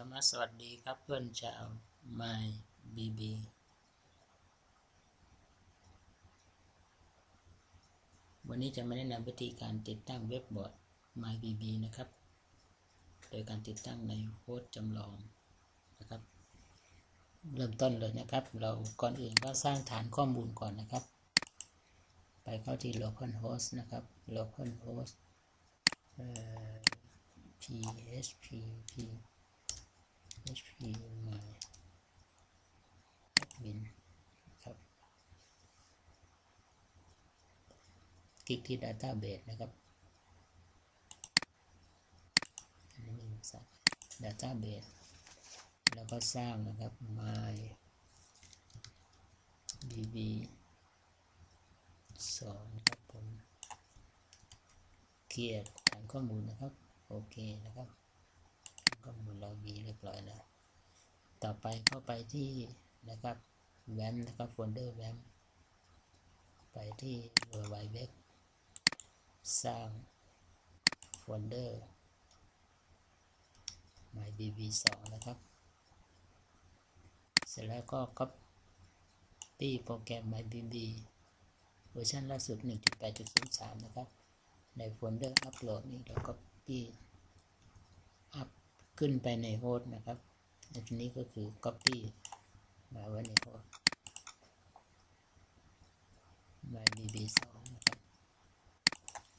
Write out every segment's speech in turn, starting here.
ธรรมะสวัสดีครับเพื่อนชาว My BB วันนี้จะมาแนะนำวิธีการติดตั้งเว็บบอร์ด My BB นะครับ โดยการติดตั้งในโฮสต์จำลองนะครับ เริ่มต้นเลยนะครับ เราก่อนอื่นก็สร้างฐานข้อมูลก่อนนะครับ ไปเข้าที่ localhost นะครับ localhost เอ่ hp my admin ครับคลิกที่ database นะครับอันนี้มีสัก database แล้วก็สร้างนะครับ my bb สองครับผมเขียนฐานข้อมูลนะครับ โอเคนะครับข้อมูลเรามีเร้อยแล้ว ต่อไปเข้าไปที่นะครับแวมนะครับโฟลเดอร์แวมไปที่ w w w สร้างโฟลเดอร์ mybb 2 นะครับ เสร็จแล้วก็ copy โปรแกรม mybb เวอร์ชันล่าสุด 1.8.03 นะครับ ในโฟลเดอร์อัปโหลดนี่เราก็ copy ขึ้นไปในโฮสต์นะครับอันนี้ก็คือ copy มาไว้ในโฮสต์ mybb 2 นะครับ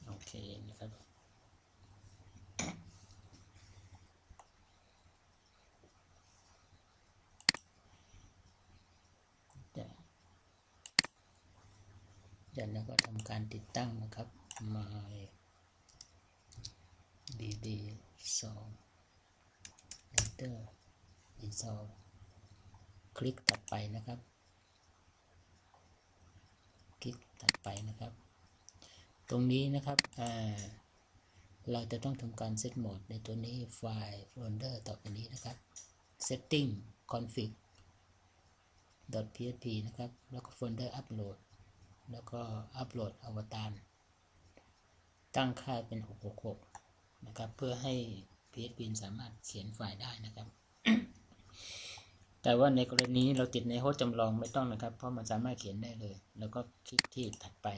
โอเคนะครับจากนั้นก็ทำการติดตั้งนะครับ my bb 2 enter install คลิกถัดไปนะครับ คลิกถัดไปนะครับ ตรงนี้นะครับเราจะต้องทำการเซตโหมดในตัวนี้ไฟล์โฟลเดอร์ต่อไปนี้นะครับ setting config .php นะครับ แล้วก็โฟลเดอร์อัปโหลดแล้วก็อัปโหลดอวตารตั้งค่าเป็น 666 นะครับ เพื่อให้ PHP สามารถเขียนไฟล์ได้นะครับ แต่ว่าในกรณีเราติดในโฮสต์จำลองไม่ต้องนะครับ เพราะมันสามารถเขียนได้เลย แล้วก็คลิกที่ถัดไป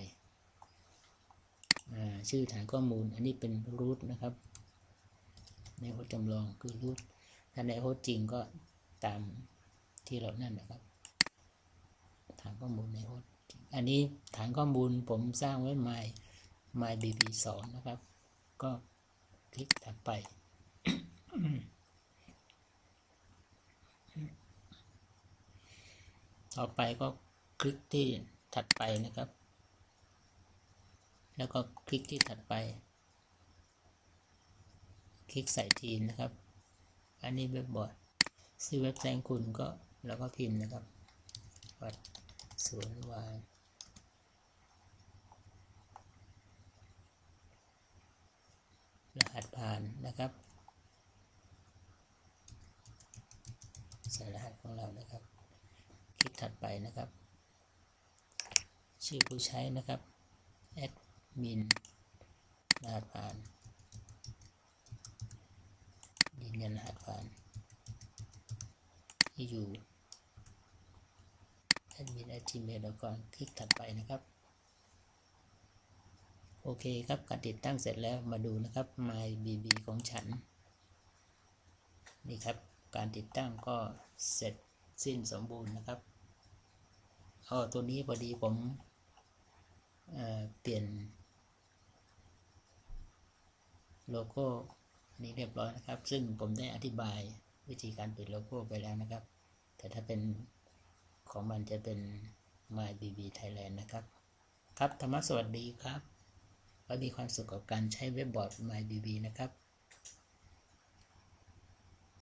ชื่อฐานข้อมูล อันนี้เป็น root นะครับ ในโฮสต์จำลองคือ root ถ้าในโฮสต์จริงก็ตามที่เรานั่นนะครับฐานข้อมูลในโฮสต์อันนี้ฐานข้อมูลผมสร้างไว้ my my bb 2นะครับ ก็คลิกถัดไป ต่อไปก็คลิกที่ถัดไปนะครับ แล้วก็คลิกที่ถัดไป คลิกใส่ทีมนะครับ อันนี้เว็บบอร์ดซื้อเว็บไซต์คุณก็แล้วก็พิมพ์นะครับ วัดศูนวายรหัสผ่านนะครับ ใส่รหัสของเรานะครับ คลิกถัดไปนะครับ ชื่อผู้ใช้นะครับแอดมินรหัสผ่านยืนยันรหัสผ่านที่อยู่แอดมิน at gmail แล้วก่อนคลิกถัดไปนะครับโอเคครับการติดตั้งเสร็จแล้วมาดูนะครับ my bb ของฉัน นี่ครับ การติดตั้งก็เสร็จสิ้นสมบูรณ์นะครับอ๋อตัวนี้พอดีผมเเปลี่ยน โลโก้นี้เรียบร้อยนะครับ ซึ่งผมได้อธิบายวิธีการเปลี่ยนโลโก้ไปแล้วนะครับ แต่ถ้าเป็นของมันจะเป็น my bb thailand นะครับ ครับธรรมะสวัสดีครับและมีความสุขกับการใช้เว็บบอร์ด MyBB นะครับ